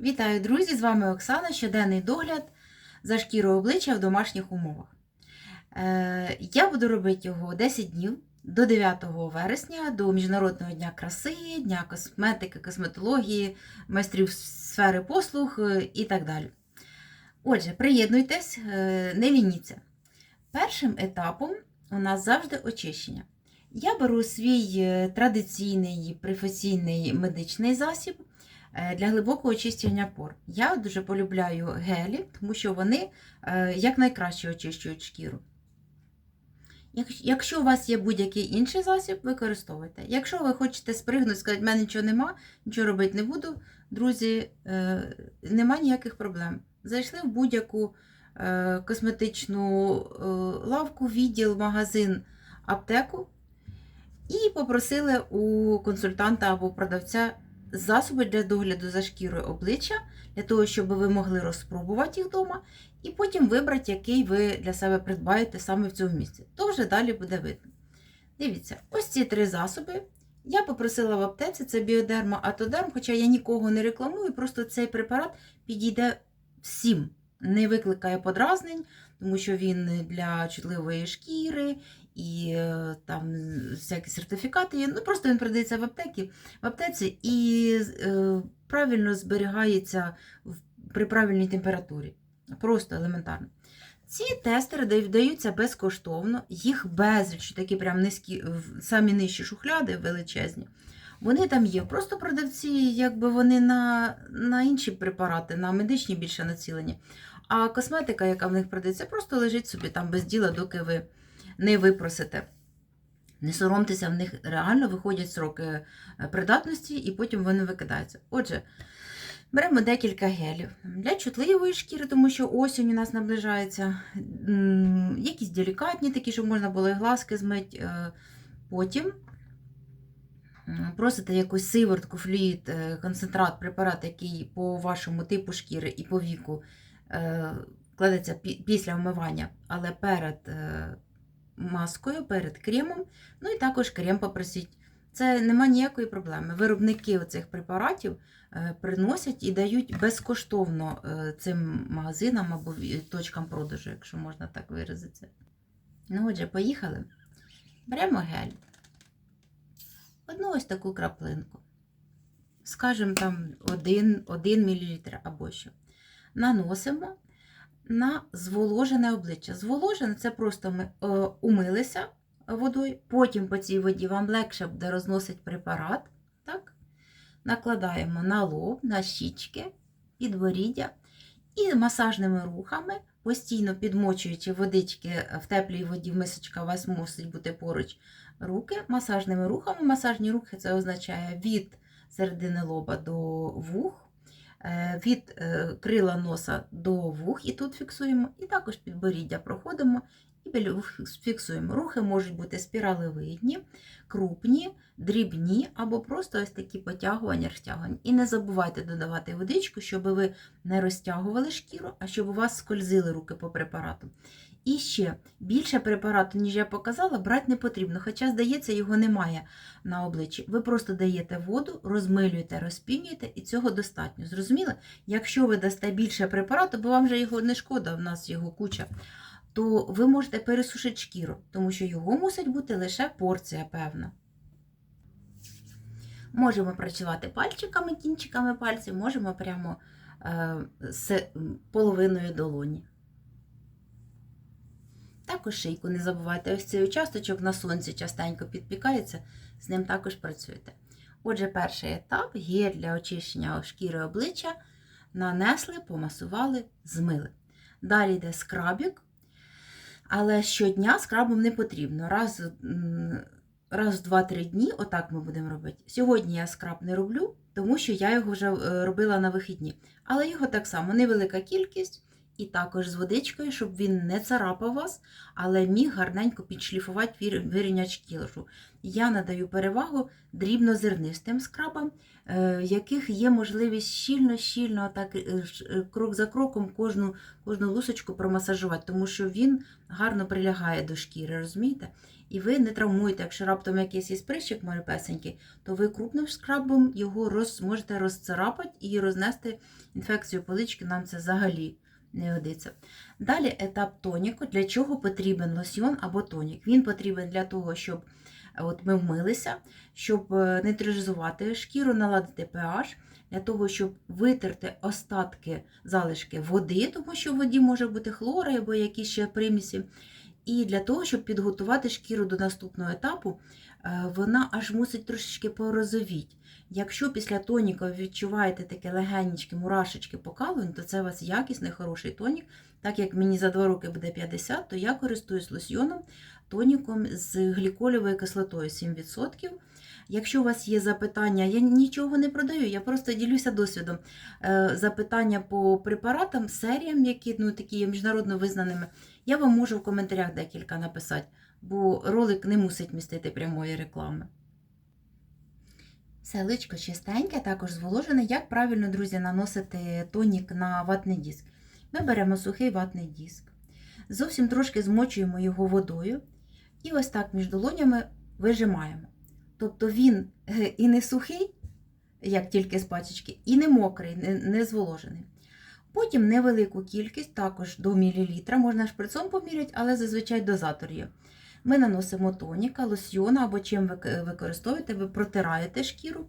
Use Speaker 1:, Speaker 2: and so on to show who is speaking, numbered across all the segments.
Speaker 1: Вітаю, друзі! З вами Оксана. Щоденний догляд за шкірою обличчя в домашніх умовах. Е, я буду робити його 10 днів до 9 вересня, до Міжнародного дня краси, Дня косметики, косметології, майстрів сфери послуг е, і так далі. Отже, приєднуйтесь, е, не лініться. Першим етапом у нас завжди очищення. Я беру свій традиційний професійний медичний засіб для глибокого очищення пор. Я дуже полюбляю гелі, тому що вони е, якнайкраще очищують шкіру. Якщо у вас є будь-який інший засіб, використовуйте. Якщо ви хочете спригнути, сказати, в мене нічого нема, нічого робити не буду, друзі, е, нема ніяких проблем. Зайшли в будь-яку е, косметичну е, лавку, відділ, магазин, аптеку і попросили у консультанта або продавця засоби для догляду за шкірою обличчя, для того, щоб ви могли розпробувати їх вдома, і потім вибрати, який ви для себе придбаєте саме в цьому місці. То вже далі буде видно. Дивіться, ось ці три засоби. Я попросила в аптеці, це біодерма атодерм, хоча я нікого не рекламую, просто цей препарат підійде всім, не викликає подразнень, тому що він для чутливої шкіри і е, там всякі сертифікати є. Ну, просто він продається в аптеці, в аптеці і е, правильно зберігається при правильній температурі. Просто елементарно. Ці тестери дають- даються безкоштовно, їх безліч, такі прям низькі, самі нижчі шухляди величезні. Вони там є. Просто продавці, якби вони на, на інші препарати, на медичні більше націлені. А косметика, яка в них продається, просто лежить собі там без діла, доки ви не випросите. Не соромтеся, в них реально виходять сроки е, придатності і потім вони викидаються. Отже, беремо декілька гелів для чутливої шкіри, тому що осінь у нас наближається. Якісь делікатні, такі, щоб можна було і глазки змити. Е, Потім просите якусь сиворотку, флюїд, е, концентрат, препарат, який по вашому типу шкіри і по віку кладеться після вмивання, але перед маскою, перед кремом. Ну і також крем попросіть. Це нема ніякої проблеми. Виробники цих препаратів е, приносять і дають безкоштовно е, цим магазинам або точкам продажу, якщо можна так виразитися. Ну, отже, поїхали. Беремо гель. Одну ось таку краплинку. Скажемо, там 1, 1 мл або що. Наносимо на зволожене обличчя. Зволожене це просто ми е, умилися водою, потім по цій воді вам легше буде розносити препарат. Так? Накладаємо на лоб, на щічки, підборіддя і масажними рухами, постійно підмочуючи водички в теплій воді, мисочка у вас мусить бути поруч руки, масажними рухами. Масажні рухи це означає від середини лоба до вух від е, крила носа до вух, і тут фіксуємо, і також підборіддя проходимо і фіксуємо. Рухи можуть бути спіралевидні, крупні, дрібні або просто ось такі потягування, розтягування. І не забувайте додавати водичку, щоб ви не розтягували шкіру, а щоб у вас скользили руки по препарату. І ще більше препарату, ніж я показала, брати не потрібно, хоча, здається, його немає на обличчі. Ви просто даєте воду, розмилюєте, розпінюєте, і цього достатньо. Зрозуміли? Якщо ви дасте більше препарату, бо вам вже його не шкода, в нас його куча, то ви можете пересушити шкіру, тому що його мусить бути лише порція певна. Можемо працювати пальчиками, кінчиками пальців, можемо прямо е, з половиною долоні. Також шийку не забувайте, ось цей участочок на сонці частенько підпікається, з ним також працюєте. Отже, перший етап гель для очищення шкіри обличчя нанесли, помасували, змили. Далі йде скрабік, але щодня скрабом не потрібно. Раз, раз в 2-3 дні, отак ми будемо робити. Сьогодні я скраб не роблю, тому що я його вже е, робила на вихідні. Але його так само невелика кількість. І також з водичкою, щоб він не царапав вас, але міг гарненько підшліфувати вір- вирівняти. Я надаю перевагу дрібнозернистим скрабам, е, яких є можливість щільно-щільно, так е, е, крок за кроком кожну, кожну лусочку промасажувати, тому що він гарно прилягає до шкіри, розумієте? і ви не травмуєте, якщо раптом якийсь із прищик малюпесенький, то ви крупним скрабом його роз, можете розцарапати і рознести інфекцію полички, нам це взагалі не годиться. Далі етап тоніку. Для чого потрібен лосьйон або тонік? Він потрібен для того, щоб от ми вмилися, щоб е, нейтралізувати шкіру, наладити pH, для того, щоб витерти остатки залишки води, тому що в воді може бути хлора або якісь ще примісі. І для того, щоб підготувати шкіру до наступного етапу, вона аж мусить трошечки порозовіть. Якщо після тоніка ви відчуваєте таке легенечке мурашечки покалування, то це у вас якісний хороший тонік. Так як мені за 2 роки буде 50, то я користуюсь лосьйоном, тоніком з гліколівою кислотою 7%. Якщо у вас є запитання, я нічого не продаю, я просто ділюся досвідом. Е, Запитання по препаратам, серіям, які ну, такі міжнародно визнаними, я вам можу в коментарях декілька написати, бо ролик не мусить містити прямої реклами. Все чистеньке, також зволожене. Як правильно, друзі, наносити тонік на ватний диск? Ми беремо сухий ватний диск, зовсім трошки змочуємо його водою і ось так між долонями вижимаємо. Тобто він е, і не сухий, як тільки з пачечки, і не мокрий, не зволожений. Потім невелику кількість, також до мілілітра, можна шприцом поміряти, але зазвичай дозатор є. Ми наносимо тоніка, лосьйона або чим ви використовуєте, ви протираєте шкіру.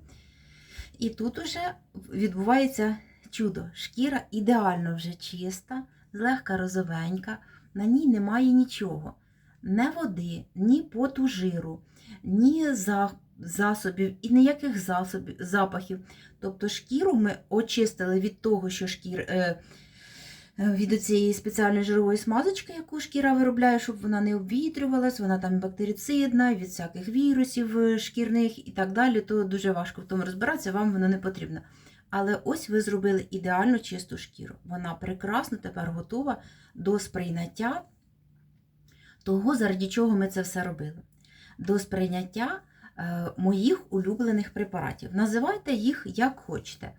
Speaker 1: І тут уже відбувається чудо. Шкіра ідеально вже чиста, злегка розовенька, на ній немає нічого. Не води, ні поту жиру, ні засобів і ніяких засобів, запахів. Тобто шкіру ми очистили від того, що шкір, е, від цієї спеціальної жирової смазочки, яку шкіра виробляє, щоб вона не обвітрювалась, вона там бактерицидна, від всяких вірусів е, шкірних і так далі, то дуже важко в тому розбиратися, вам воно не потрібно. Але ось ви зробили ідеально чисту шкіру. Вона прекрасно тепер готова до сприйняття того, заради чого ми це все робили. До сприйняття е, моїх улюблених препаратів. Називайте їх як хочете.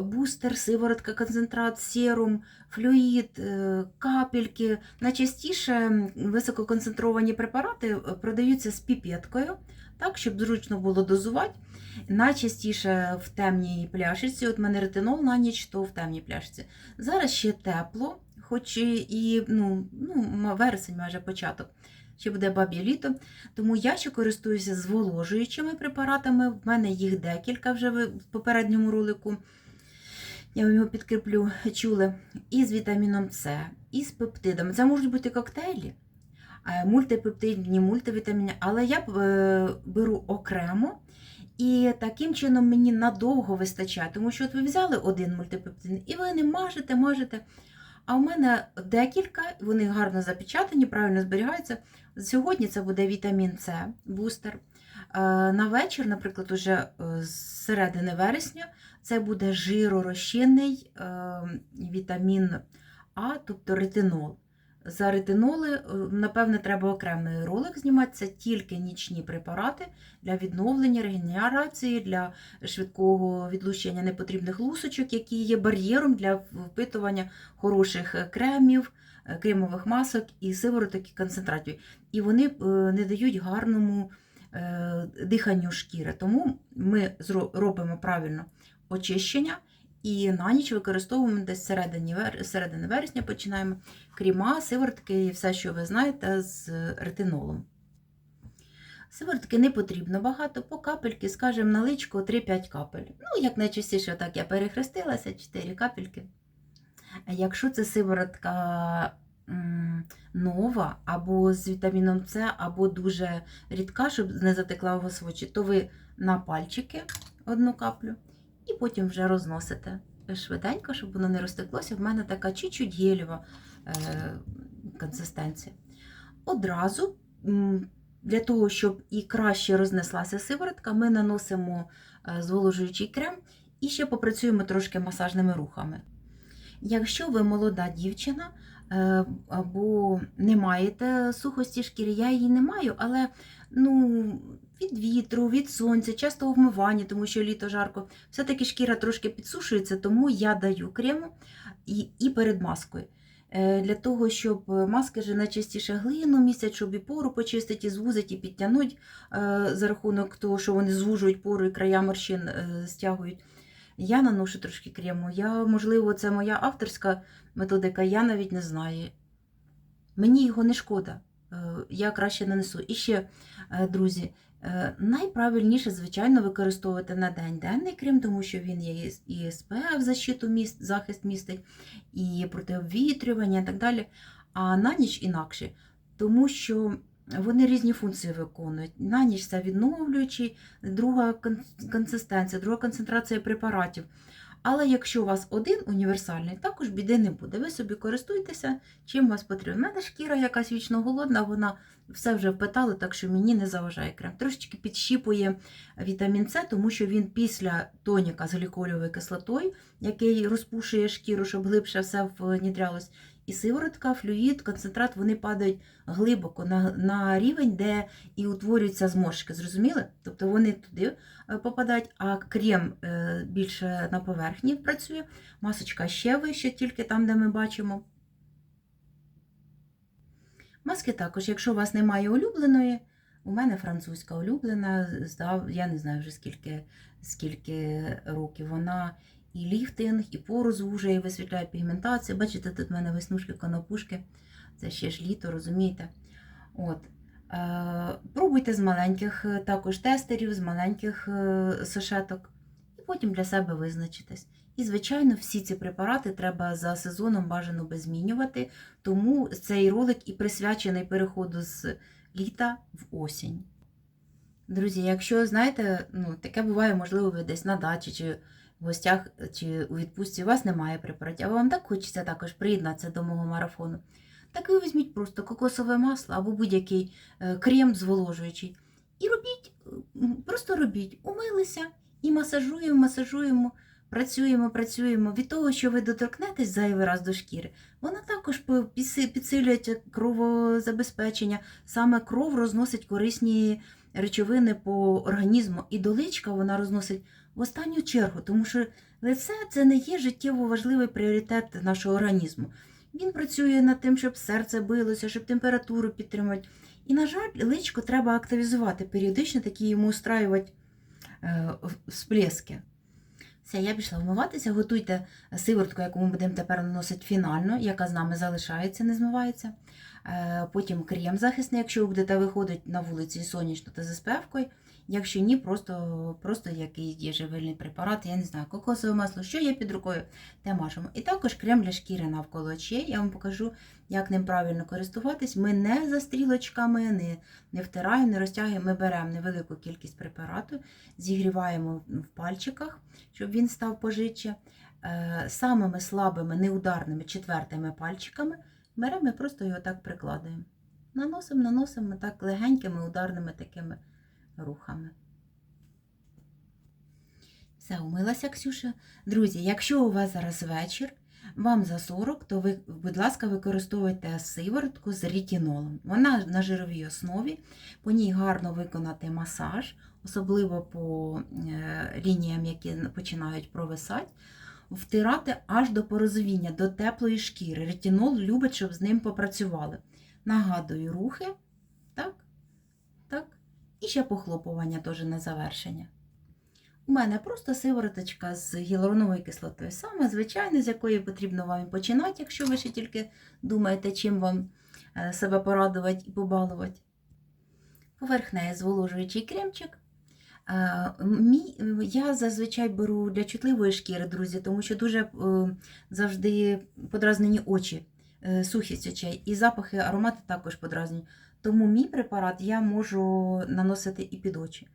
Speaker 1: Бустер, сиворотка, концентрат, серум, флюїд, е, капельки. Найчастіше висококонцентровані препарати е, продаються з піпеткою, так, щоб зручно було дозувати. Найчастіше в темній пляшечці, от мене ретинол на ніч, то в темній пляшці. Зараз ще тепло, хоч і ну, ну, вересень майже початок, ще буде баб'є літо. Тому я ще користуюся зволожуючими препаратами. В мене їх декілька вже в попередньому ролику. Я його підкріплю, чули. І з вітаміном С, і з пептидами. Це можуть бути коктейлі, мультипептидні, мультивітамінні, але я е, беру окремо. І таким чином мені надовго вистачає, тому що от ви взяли один мультипептин, і ви не мажете, мажете. А в мене декілька, вони гарно запечатані, правильно зберігаються. Сьогодні це буде вітамін С, бустер. Е, На вечір, наприклад, уже е, з середини вересня, це буде жиророзчинний е, вітамін А, тобто ретинол. За ретиноли, е, напевне, треба окремий ролик знімати. Це тільки нічні препарати для відновлення, регенерації, для швидкого відлучення непотрібних лусочок, які є бар'єром для впитування хороших кремів, е, кремових масок і сивороток і концентратів. І вони не дають гарному диханню шкіри. Тому ми робимо правильно очищення. І на ніч використовуємо десь середині, середини вересня починаємо кріма, сиворотки і все, що ви знаєте, з ретинолом. Сиворотки не потрібно багато, по капельки, скажімо, на личко 3-5 капель. Ну, як найчастіше, так я перехрестилася, 4 капельки. Якщо це сиворотка нова, або з вітаміном С, або дуже рідка, щоб не затекла у вас в очі, то ви на пальчики одну каплю і потім вже розносите швиденько, щоб воно не розтеклося. В мене така чуть-чуть гелєва е, консистенція. Одразу для того, щоб і краще рознеслася сиворотка, ми наносимо е, зволожуючий крем і ще попрацюємо трошки масажними рухами. Якщо ви молода дівчина е, або не маєте сухості шкіри, я її не маю, але ну, від вітру, від сонця, частого вмивання, тому що літо жарко, все-таки шкіра трошки підсушується, тому я даю крему і, і перед маскою. Е, Для того, щоб маски ж найчастіше глину містять, щоб і пору почистити, і звузити, і підтягнути е, за рахунок того, що вони звужують пору і края морщин е, стягують. Я наношу трошки крему. Я, можливо, це моя авторська методика, я навіть не знаю. Мені його не шкода. Я краще нанесу. І ще, друзі, найправильніше, звичайно, використовувати на день денний крем, тому що він є і- СПФ защиту міст, захист містить, і протиобвітрювання і так далі. А на ніч інакше, тому що вони різні функції виконують. На ніч це відновлюючий, друга консистенція, друга концентрація препаратів. Але якщо у вас один універсальний, також біди не буде. Ви собі користуйтеся, чим вас потрібно. У мене шкіра якась вічно голодна, вона все вже впитала, так що мені не заважає крем. Трошечки підщіпує вітамін С, тому що він після тоніка з гліколівою кислотою, який розпушує шкіру, щоб глибше все внідрялось. І сиворотка, флюїд, концентрат, вони падають глибоко на, на рівень, де і утворюються зморшки. Зрозуміли? Тобто вони туди е, попадають, а крем е, більше на поверхні працює, масочка ще вище, тільки там, де ми бачимо. Маски також, якщо у вас немає улюбленої, у мене французька улюблена, я не знаю вже скільки, скільки років вона і ліфтинг, і пору звужує, і висвітляє пігментацію. Бачите, тут в мене веснушки, конопушки. Це ще ж літо, розумієте? От. Е, пробуйте з маленьких е, також тестерів, з маленьких е, сошеток, і потім для себе визначитесь. І, звичайно, всі ці препарати треба за сезоном бажано би змінювати, тому цей ролик і присвячений переходу з літа в осінь. Друзі, якщо знаєте, ну, таке буває, можливо, ви десь на дачі чи в гостях чи у відпустці у вас немає препаратів, а вам так хочеться також приєднатися до мого марафону. Так ви візьміть просто кокосове масло або будь-який е, крем зволожуючий. І робіть, просто робіть, умилися і масажуємо, масажуємо, працюємо, працюємо. Від того, що ви доторкнетесь зайвий раз до шкіри, вона також підсилює кровозабезпечення. Саме кров розносить корисні речовини по організму, і доличка вона розносить в останню чергу, тому що лице це не є життєво важливий пріоритет нашого організму. Він працює над тим, щоб серце билося, щоб температуру підтримати. І, на жаль, личко треба активізувати періодично, такі йому устраювати е, всплески. Все, я пішла вмиватися, готуйте сиворотку, яку ми будемо тепер наносити фінально, яка з нами залишається, не змивається. Е, Потім крем захисний, якщо ви будете виходити на вулиці сонячно, то з SPF-кою. Якщо ні, просто, просто якийсь є живильний препарат, я не знаю, кокосове масло, що є під рукою, те мажемо. І також крем для шкіри навколо очей. Я вам покажу, як ним правильно користуватись. Ми не за стрілочками, не, не втираємо, не розтягуємо. Ми беремо невелику кількість препарату, зігріваємо в пальчиках, щоб він став пожитче. Е, Самими слабими, неударними четвертими пальчиками беремо і просто його так прикладаємо. Наносимо, наносимо так легенькими, ударними такими рухами. Все, умилася Ксюша. Друзі, якщо у вас зараз вечір, вам за 40, то ви, будь ласка, використовуйте сиворотку з рітінолом. Вона на жировій основі, по ній гарно виконати масаж, особливо по е, лініям, які починають провисати, втирати аж до порозовіння, до теплої шкіри. Ретінол любить, щоб з ним попрацювали. Нагадую, рухи. Так, так. І ще похлопування теж на завершення. У мене просто сивороточка з гіалуроновою кислотою. Саме звичайно, з якої потрібно вам починати, якщо ви ще тільки думаєте, чим вам е, себе порадувати і побалувати. Поверх неї зволожуючий кремчик. Е, Мій, я зазвичай беру для чутливої шкіри, друзі, тому що дуже е, завжди подразнені очі, е, сухість очей, і запахи, аромати також подразнені. Тому мій препарат я можу наносити і під очі.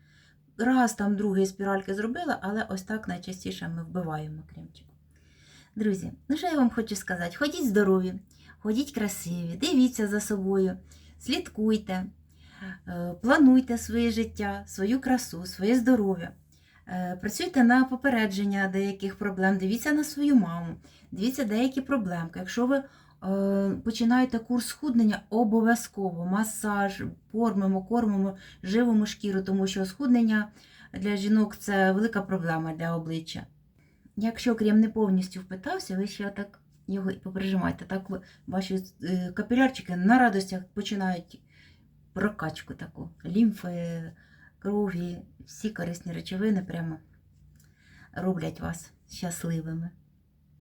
Speaker 1: Раз там другий спіральки зробила, але ось так найчастіше ми вбиваємо кремчик. Друзі, ну що я вам хочу сказати? Ходіть здорові, ходіть красиві, дивіться за собою, слідкуйте, плануйте своє життя, свою красу, своє здоров'я. Е, Працюйте на попередження деяких проблем, дивіться на свою маму, дивіться деякі проблемки. Якщо ви е, починаєте курс схуднення, обов'язково масаж, кормимо, кормимо, живимо шкіру, тому що схуднення для жінок це велика проблема для обличчя. Якщо крем не повністю впитався, ви ще так його і поприжимайте. Так ваші е, капілярчики на радостях починають прокачку таку. Лімфи, крові, всі корисні речовини прямо роблять вас щасливими.